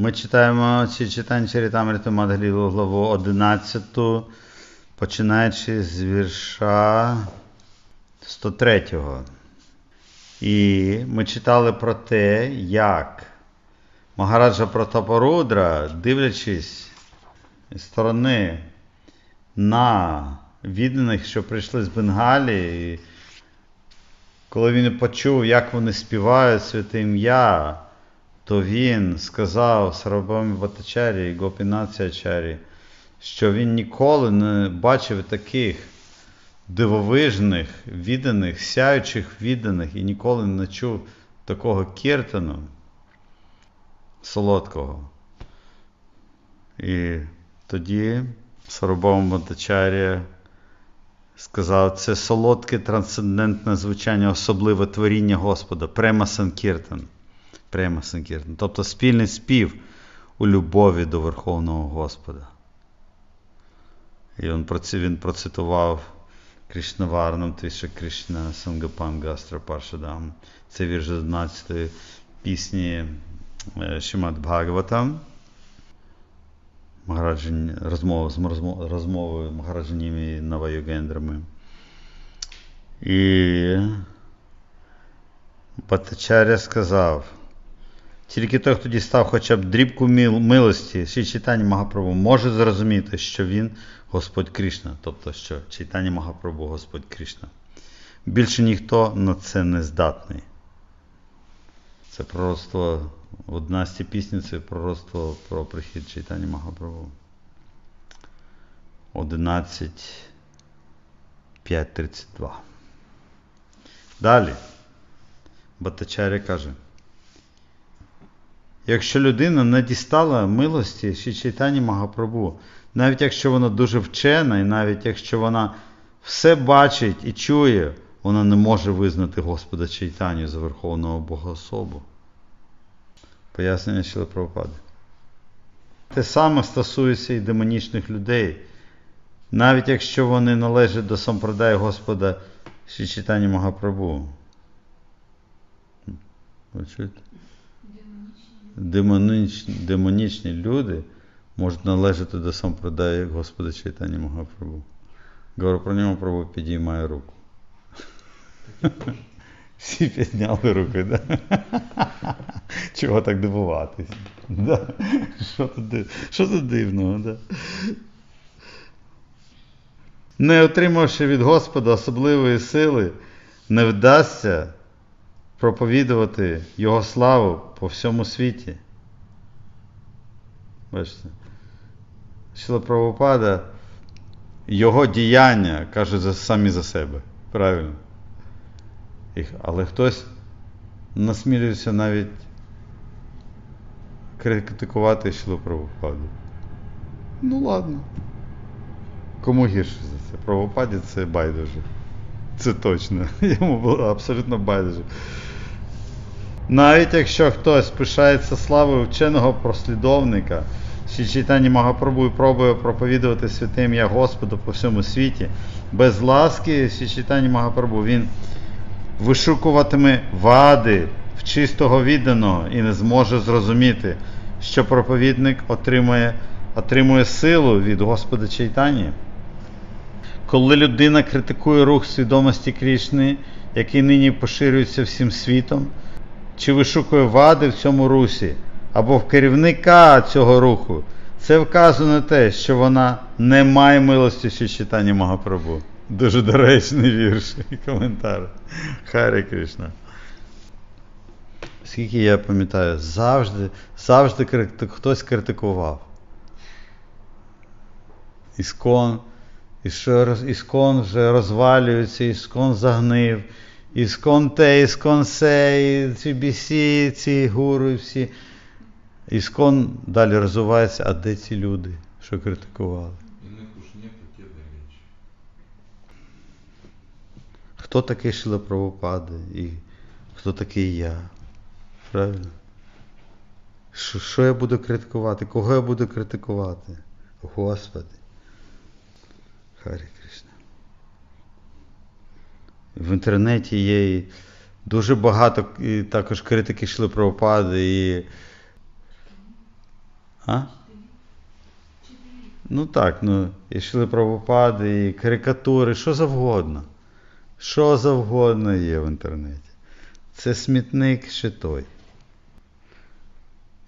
Ми читаємо ці читання Чарітамриту Мадгалілу главу 11, починаючи з вірша 103. І ми читали про те, як Магараджа Протапорудра, дивлячись з сторони на відданих, що прийшли з Бенгалії, коли він почув, як вони співають святе ім'я, то він сказав Сарабамі Батачарі і Гопінацячарі, що він ніколи не бачив таких дивовижних, відданих, сяючих відданих і ніколи не чув такого кіртану солодкого. І тоді Сарабам Батачарі сказав, це солодке трансцендентне звучання, особливе творіння Господа, према Санкіртан. Према Санкіртан. Тобто спільний спів у любові до Верховного Господа. І він, проці- він процитував Кришнаварнам Твіша Кришна Сангапанга Паршадам. Це вірш з 11 пісні е, Шимат Бхагаватам. Розмова з розмо- розмовою Магараджаніми і. І Батачаря сказав, тільки той, хто дістав хоча б дрібку мил- милості, ще читання Магапрабу, може зрозуміти, що він Господь Кришна, тобто, що читання Магапрабу Господь Кришна. Більше ніхто на це не здатний. Це пророцтво, одна з ці пісні це пророцтво про прихід читання Магапрабу. 11, 5, 32. Далі. Батачаря каже. Якщо людина не дістала милості ще читання Магапрабу, навіть якщо вона дуже вчена, і навіть якщо вона все бачить і чує, вона не може визнати Господа Чайтаню за Верховного Богоособу. Пояснення Шіли Прабхупади. Те саме стосується і демонічних людей. Навіть якщо вони належать до сампрадаю Господа Ші читання Магапрабу. Ви чуєте? Демонічні, демонічні люди можуть належати до сампрадаю Господа Чайтані Магапрабу. Говорю про нього Прабу підіймає руку. Всі підняли руки, да? Чого так дивуватись? Да? Що, тут, що тут дивного? Да? Не отримавши від Господа особливої сили, не вдасться проповідувати Його славу по всьому світі. Бачите? Шіла Прабхупада, його діяння кажуть самі за себе. Правильно. Але хтось насмілюється навіть критикувати Шілу Прабхупаду. Ну ладно. Кому гірше за це? Прабхупаді це байдуже. Це точно. Йому було абсолютно байдуже. Навіть якщо хтось пишається славою вченого прослідовника, Ші читання Магапрабу і пробує проповідувати святе ім'я Господа по всьому світі, без ласки Ші читання Магапрабу він вишукуватиме вади в чистого відданого і не зможе зрозуміти, що проповідник отримує, отримує силу від Господа Чайтані. Коли людина критикує рух свідомості Крішни, який нині поширюється всім світом, чи вишукує вади в цьому русі, або в керівника цього руху, це вказує на те, що вона не має милості ще читання Магапрабу. Дуже доречний вірш і коментар. Харі Кришна. Скільки я пам'ятаю, завжди, завжди крити- хтось критикував. Іскон, іскон вже розвалюється, іскон загнив, іскон те, іскон се, ці бісі, ці гуру, всі. Іскон далі розвивається, а де ці люди, що критикували? Хто такий Шила Прабхупади і хто такий я? Правильно? Що, що я буду критикувати? Кого я буду критикувати? Господи. Харі Кришна. В інтернеті є і дуже багато і також критики Шили Прабхупади і А? Ну так, ну, і шли правопади, і карикатури, що завгодно. Що завгодно є в інтернеті. Це смітник ще той.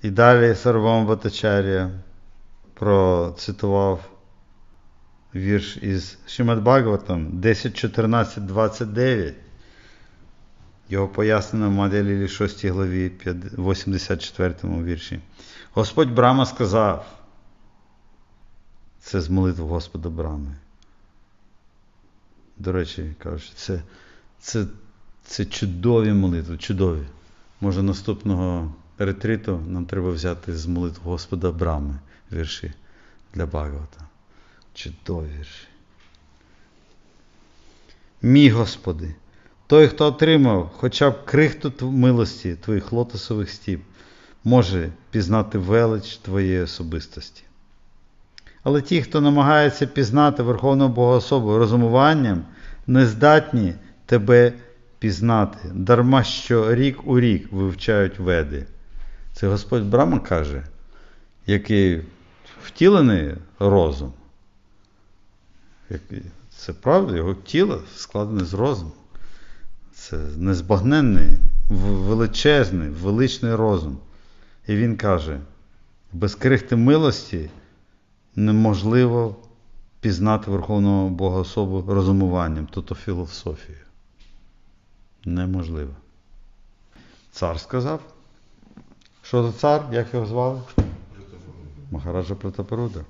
І далі Сарвам Батачарія процитував вірш із Шимад Бхагаватам 10, 14, 29. Його пояснено в Маделі 6 главі 84 вірші. Господь Брама сказав, це з молитв Господа Брами. До речі, кажуть, це, це, це чудові молитви, чудові. Може, наступного ретриту нам треба взяти з молитв Господа Брами вірші для Багавата. Чудові вірші. Мій Господи, той, хто отримав хоча б крихту милості Твоїх лотосових стіп, може пізнати велич Твоєї особистості. Але ті, хто намагається пізнати Верховного Богоособу розумуванням, не здатні тебе пізнати, дарма що рік у рік вивчають веди. Це Господь Брама каже, який втілений розум. Це правда, його тіло складене з розуму. Це незбагненний, величезний, величний розум. І він каже: без крихти милості неможливо пізнати Верховного Бога особу розумуванням, тобто філософією. Неможливо. Цар сказав. Що за цар? Як його звали? Махараджа Пратапаруда.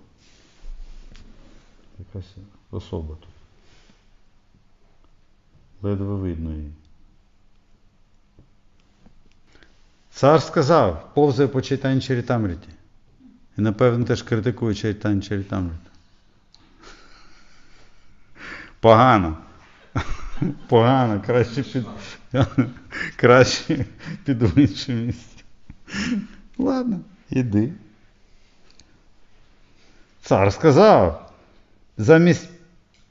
Якась особа тут. Ледве видно її. Цар сказав, повзає по читанні Чарітамриті. І напевно теж критикує читання Чарітамрита. Погано. Погано, краще під, краще піду в інше. Ладно, іди. Цар сказав, замість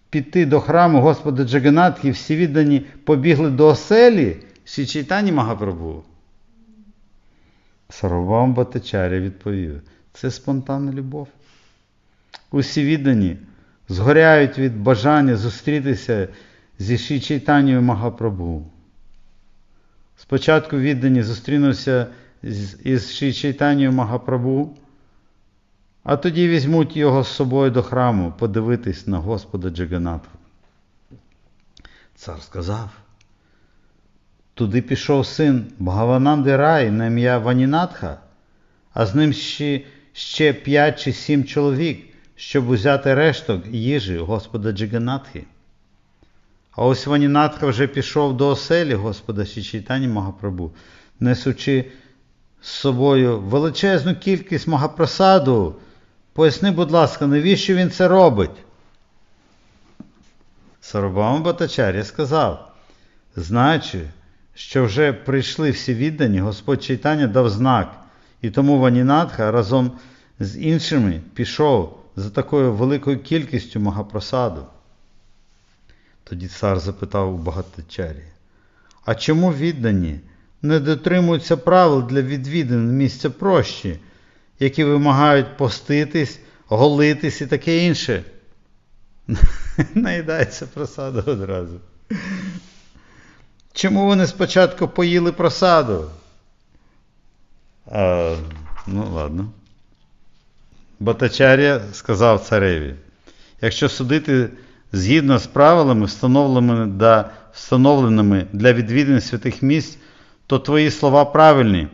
піти до храму Господа Джаганатхи, всі віддані побігли до оселі Ші Чайтані Магапрабу. Сарвам Батачаря відповів, це спонтанна любов. Усі віддані згоряють від бажання зустрітися зі Ші Чайтанією Магапрабу. Спочатку віддані зустрінуться з- із Шічайтанією Магапрабу, а тоді візьмуть його з собою до храму подивитись на Господа Джаганатху. Цар сказав. Туди пішов син Бхавананди Рай на ім'я Ванінатха, а з ним ще, ще п'ять чи сім чоловік, щоб узяти решток їжі Господа Джаганатхи. А ось Ванінатха вже пішов до оселі Господа Шічайтані Магапрабу, несучи з собою величезну кількість Магапрасаду. Поясни, будь ласка, навіщо він це робить? Сарабама Батачаря сказав, знаючи, що вже прийшли всі віддані, Господь Чайтаня дав знак, і тому Ванінатха разом з іншими пішов за такою великою кількістю Магапрасаду. Тоді цар запитав у Багатачарі, а чому віддані не дотримуються правил для відвідин місця прощі, які вимагають поститись, голитись і таке інше? Наїдається просаду одразу. Чому вони спочатку поїли просаду? А, ну, ладно. Батачаря сказав цареві, якщо судити згідно з правилами, встановленими, для відвідин святих місць, то твої слова правильні.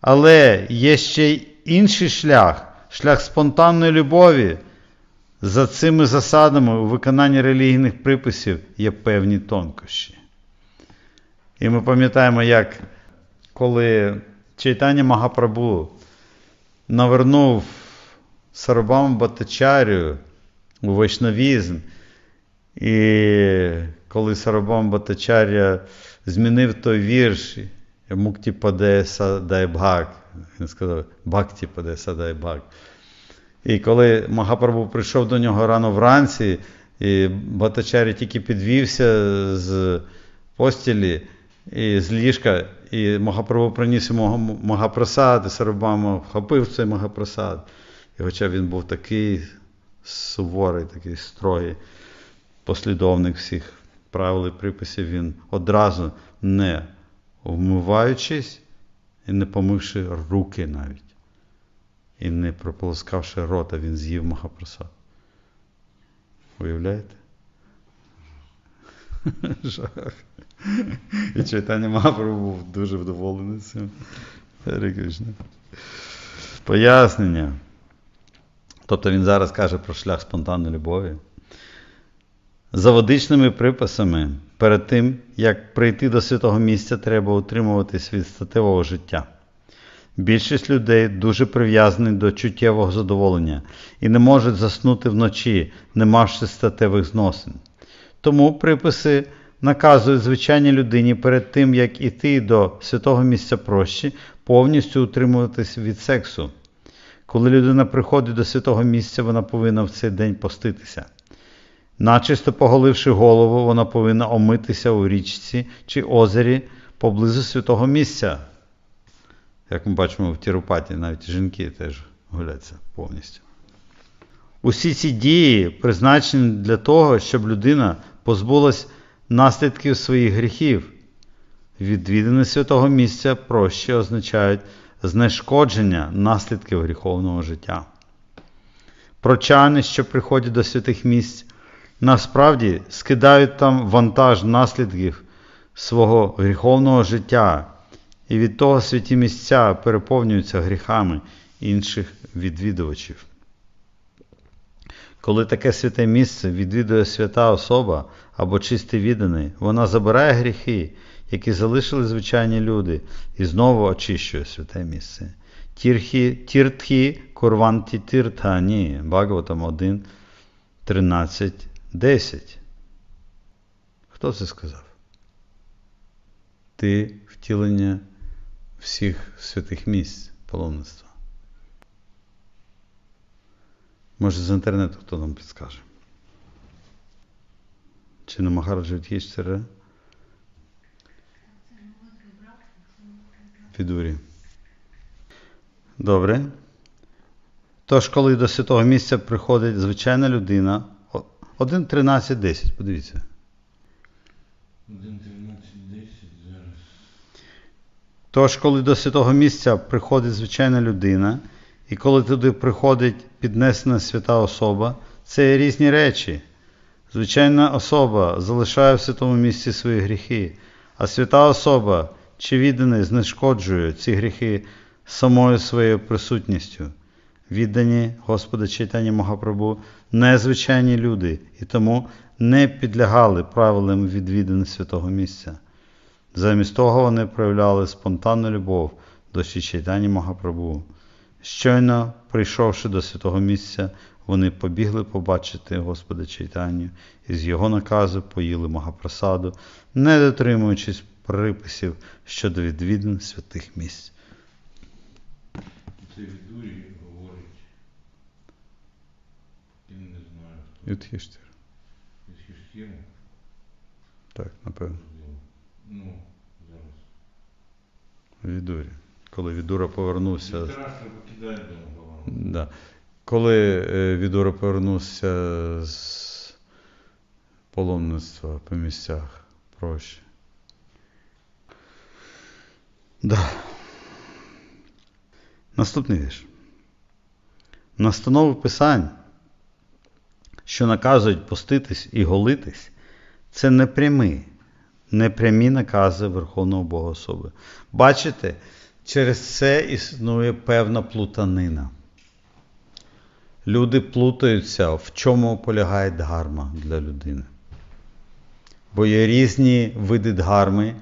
Але є ще інший шлях, шлях спонтанної любові. За цими засадами у виконанні релігійних приписів є певні тонкощі. І ми пам'ятаємо, як коли Чайтання Магапрабу навернув Сарабам Батачарю у вайшнавізм, і коли Сарабам Батачаря змінив той вірш, Мукті Паде Садай Бхак, він сказав, Бхакті Паде Садай Бхак. І коли Магапрабу прийшов до нього рано вранці, і Батачарі тільки підвівся з постілі і з ліжка, І Махапрабху приніс йому Магапрасад, і Сарабама вхопив цей Магапрасад. І хоча він був такий суворий, такий строгий послідовник всіх правил і приписів, він одразу не вмиваючись і не помивши руки навіть. І не прополоскавши рота, він з'їв Махапрасад. Уявляєте? Жах. І читання Махапрабху був дуже вдоволений цим. Кришна. Пояснення. Тобто він зараз каже про шлях спонтанної любові. За водичними приписами, перед тим, як прийти до святого місця, треба утримуватись від статевого життя. Більшість людей дуже прив'язані до чуттєвого задоволення і не можуть заснути вночі, не мавши статевих зносин. Тому приписи наказують звичайній людині перед тим, як іти до святого місця прощі, повністю утримуватись від сексу. Коли людина приходить до святого місця, вона повинна в цей день поститися. Начисто поголивши голову, вона повинна омитися у річці чи озері поблизу святого місця. Як ми бачимо в Тірупаті, навіть жінки теж гуляться повністю. Усі ці дії призначені для того, щоб людина позбулась наслідків своїх гріхів. Відвідини святого місця проще означають знешкодження наслідків гріховного життя. Прочани, що приходять до святих місць, насправді скидають там вантаж наслідків свого гріховного життя, і від того святі місця переповнюються гріхами інших відвідувачів. Коли таке святе місце відвідує свята особа або чистий відданий, вона забирає гріхи, які залишили звичайні люди, і знову очищує святе місце. Тірхі, тіртхі курванті тіртані, Бхагаватам 1, 13, 10. Хто це сказав? Ти втілення всіх святих місць паломництва. Може, з інтернету хто нам підскаже? Чи на Махараджа Юдхіштера? Відурі. Добре. Тож, коли до святого місця приходить звичайна людина, 1.13.10, подивіться. 1.13.10 зараз. Тож, коли до святого місця приходить звичайна людина, і коли туди приходить піднесена свята особа, це є різні речі. Звичайна особа залишає в святому місці свої гріхи, а свята особа чи відданий знешкоджує ці гріхи самою своєю присутністю. Віддані Господа Чайтані Магапрабу незвичайні люди і тому не підлягали правилам відвідини святого місця. Замість того вони проявляли спонтанну любов до Чайтані Магапрабу. Щойно, прийшовши до святого місця, вони побігли побачити Господа Чайтаню і з його наказу поїли Магапрасаду, не дотримуючись приписів щодо відвідин святих місць. Це від дурі говорить. Я не Від Хіштіру? Так, напевно. Ну, зараз. Відурі. Коли Відура повернувся. Покидає. Да. Коли е, Відура повернувся з паломництва по місцях проще. Да. Наступний вірш. Настанови Писань, що наказують поститись і голитись, це непрямі, накази Верховного Бога особи. Бачите, через це існує певна плутанина. Люди плутаються, в чому полягає дгарма для людини. Бо є різні види дгарми.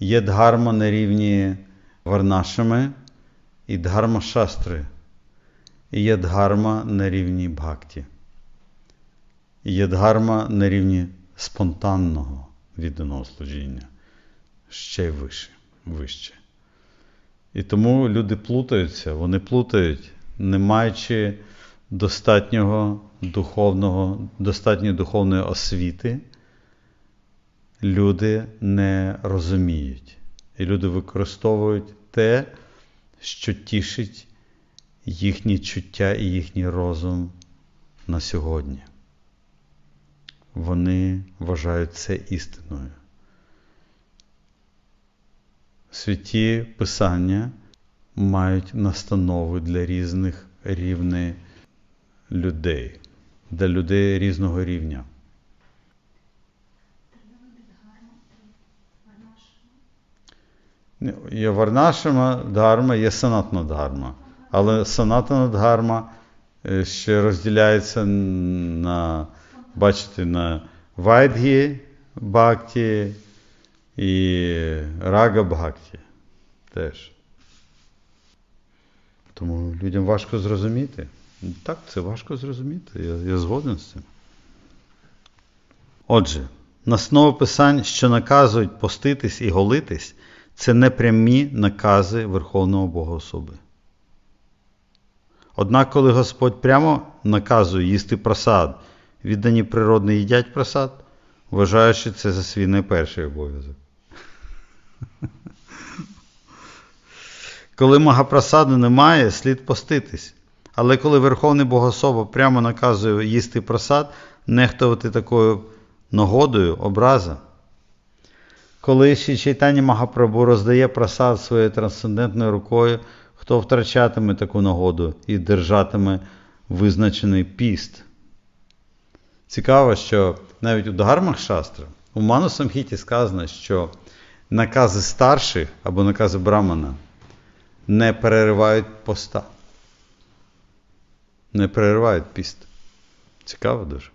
Є дгарма на рівні варнашами і дгарма шастри. І є дгарма на рівні бхакті. І є дгарма на рівні спонтанного відданого служіння. Ще й вище. вище. І тому люди плутаються, вони плутають, не маючи достатнього духовного, достатньої духовної освіти, люди не розуміють, І люди використовують те, що тішить їхні чуття і їхній розум на сьогодні. Вони вважають це істиною. Святі Писання мають настанови для різних рівней людей, для людей різного рівня. Є Варнашама Дharma, є Санатна Дharma. Але Санатана Дharma е, ще розділяється на, бачите, на Вайдгі Бхакті і Рага Бхакті теж. Тому людям важко зрозуміти. Так, це важко зрозуміти. Я, я згоден з цим. Отже, настанови писань, що наказують поститись і голитись, це не прямі накази Верховного Бога особи. Однак, коли Господь прямо наказує їсти просад, віддані природне їдять просад, вважаючи це за свій найперший обов'язок. Коли магапрасаду немає, слід поститись. Але коли Верховний Богособа прямо наказує їсти просад, нехтувати такою нагодою образа. Коли ще читання Магапрабу роздає просад своєю трансцендентною рукою, хто втрачатиме таку нагоду і держатиме визначений піст. Цікаво, що навіть у Дгармах Шастра, у Ману Самхіті сказано, що накази старших або накази Брамана не переривають поста. Не переривають піст. Цікаво дуже.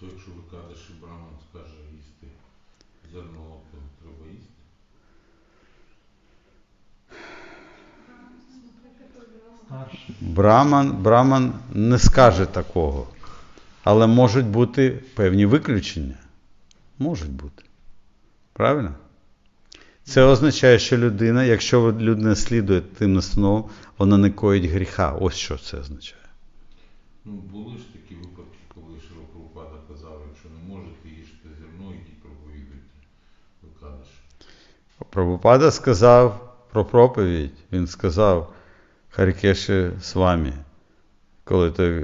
Тобто, якщо ви кажете, що Браман скаже їсти зерно, то треба їсти. Браман, Браман не скаже такого. Але можуть бути певні виключення. Можуть бути. Правильно? Це означає, що людина, якщо людина слідує тим настановам, вона не коїть гріха. Ось що це означає. Ну, були ж такі випадки, коли Шилопрупада казав, якщо не можете їжте зерно, ідіть проповідуйте. Ви кажеш. Прабхупада сказав про проповідь, він сказав Харікеші з вами, коли ж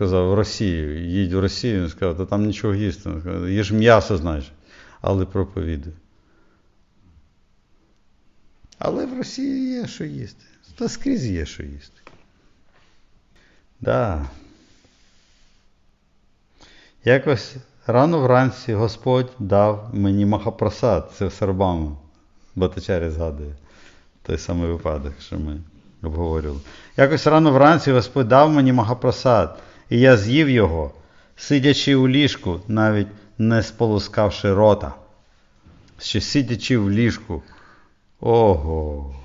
казав в Росію, їдь в Росію, він сказав, та там нічого їсти. Він сказав, їж м'ясо, значить, але проповідуй. Але в Росії є що їсти. Та скрізь є що їсти. Да. Якось рано вранці Господь дав мені махапросад, це в Сарбаму. Батачарі згадує той самий випадок, що ми обговорювали. Якось рано вранці Господь дав мені махапросад, і я з'їв його, сидячи у ліжку, навіть не сполускавши рота. Ще сидячи в ліжку. Ого.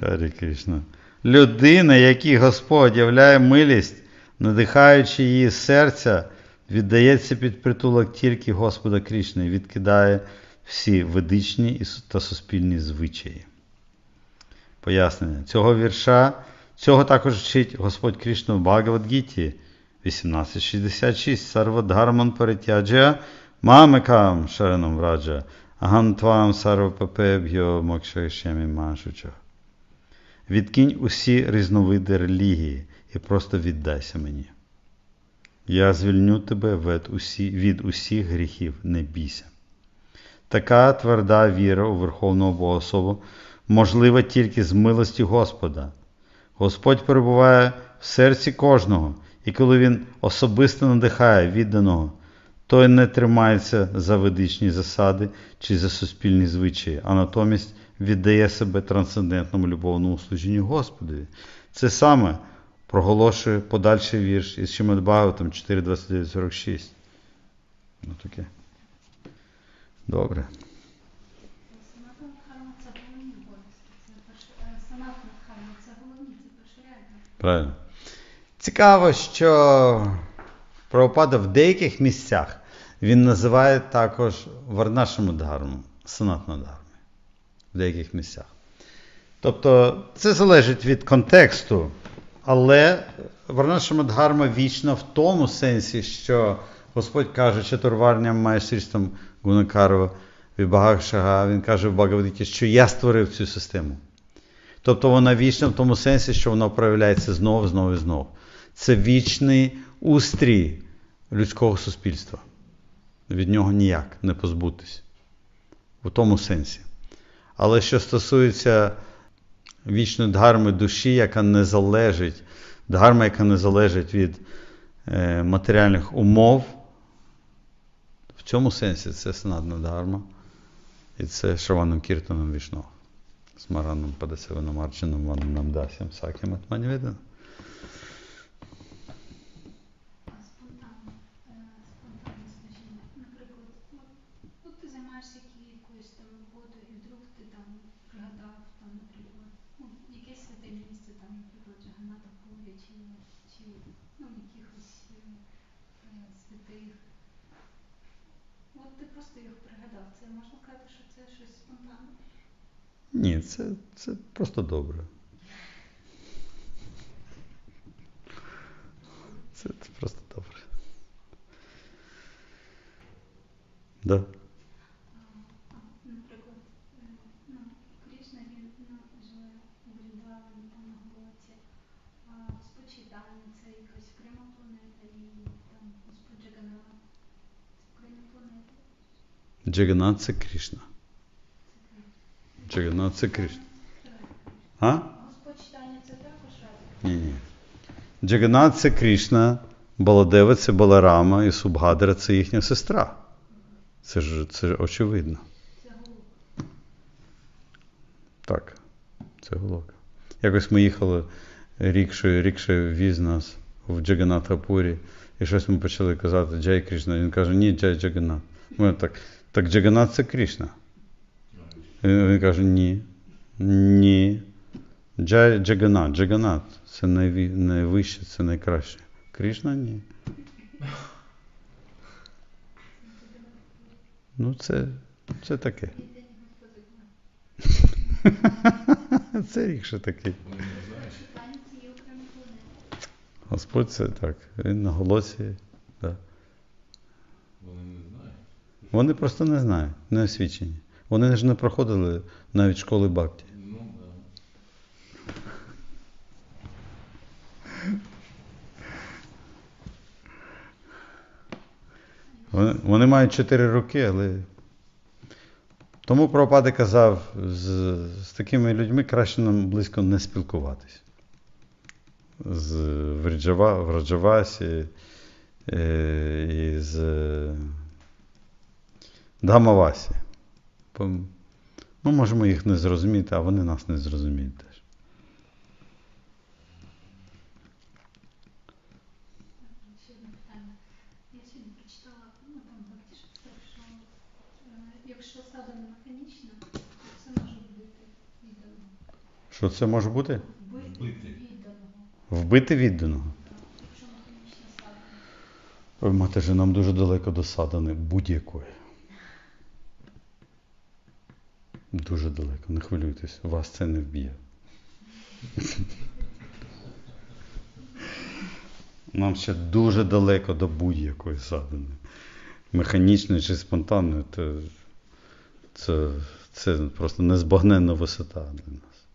Харі Кришна. Людина, якій Господь являє милість, надихаючи її серця, віддається під притулок тільки Господа Кришни і відкидає всі ведичні та суспільні звичаї. Пояснення. Цього вірша, цього також вчить Господь Кришна в Бхагавадгіті 1866. Сарвадгарман паритяджя мамекам шаранам раджа агам твам сарвапапеб'йо мокшайшемі машуча. Відкинь усі різновиди релігії і просто віддайся мені. Я звільню тебе від, усі, від усіх гріхів, не бійся. Така тверда віра у Верховного Богослову можлива тільки з милості Господа. Господь перебуває в серці кожного, і коли Він особисто надихає відданого, той не тримається за ведичні засади чи за суспільні звичаї, а натомість віддає себе трансцендентному любовному служінню Господові. Це саме проголошує подальший вірш із Шимад 4.29.46. Ну таке. Добре. Санатна дхарма це головні обов'язки. Це перш- е, Санатна дхарма це головні, це першорядні. Правильно. Цікаво, що Прабхупада в деяких місцях він називає також Варнашому дхарму, санатна дхарму. В деяких місцях. Тобто це залежить від контексту, але Варнашама дхарма вічна в тому сенсі, що Господь каже, чатурварням майстрістом Гунакарова Вібагакшага, він каже в Багавадгіті, що я створив цю систему. Тобто вона вічна в тому сенсі, що вона проявляється знову, знову і знову. Це вічний устрій людського суспільства. Від нього ніяк не позбутись. У тому сенсі. Але що стосується вічної дгарми душі, яка не залежить, дгарма, яка не залежить від е, матеріальних умов, в цьому сенсі це санадна дгарма. І це Шраваном Кіртаном Падасеваном Дасям Сакім Атманіведен. Спонтанно, е, спонтанне скажімо. Наприклад, от, пригадав, там, наприклад, ну, ну, е, е, святих. Ти просто їх пригадав. Це можна сказати, що це щось спонтанне? Ні, це, це просто добре. Це, це просто добре. Да. А, а, Наприклад, е, ну, Кришна, він ну, живе в Вріндавані, там на Голоці, а Господь Чайтаня – це якась окрема планета, і там Господь Джаганат – це окрема планета. Джаганат це Кришна. Джаганат це Кришна. А? Господь – це також. Ні, ні. Джаганат це Кришна, Баладева це Баларама і Субгадра це їхня сестра. Це ж це ж очевидно. Це голуб. Так, це головка. Якось ми їхали рікшою, рікшою віз нас в Джаганатапурі, і щось ми почали казати Джай Кришна. Він каже, ні, Джай Джаганат. Ми так, так Джаганат це Кришна. Він, каже, ні. Ні. Джаганат, Джаганат. Це найві, найвище, це найкраще. Кришна ні. Ну, це, це таке. Це рікше такий. Господь це так. Він на голосі. Да. Вони не знають. Вони просто не знають, не освічені. Вони ж не проходили навіть школи Бакті. Ну. Вони, вони мають чотири роки, але. Тому Прабхупада казав, з, з такими людьми краще нам близько не спілкуватись. З Враджава, Враджавасі е, і з Дhamavasі. Ми можемо їх не зрозуміти, а вони нас не зрозуміють теж. Ще одне питання. Я сьогодні прочитала, ну там бачиш, що е, якщо садана механічна, то це може вбити відданого. Що це може бути? Вбити відданого. Вбити відданого. Ой, мати же, нам дуже далеко до садани будь-якої. Дуже далеко, не хвилюйтесь, вас це не вб'є. Нам ще дуже далеко до будь-якої садини. Механічної чи спонтанної, то це, це просто незбагненна висота для нас.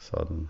Садина.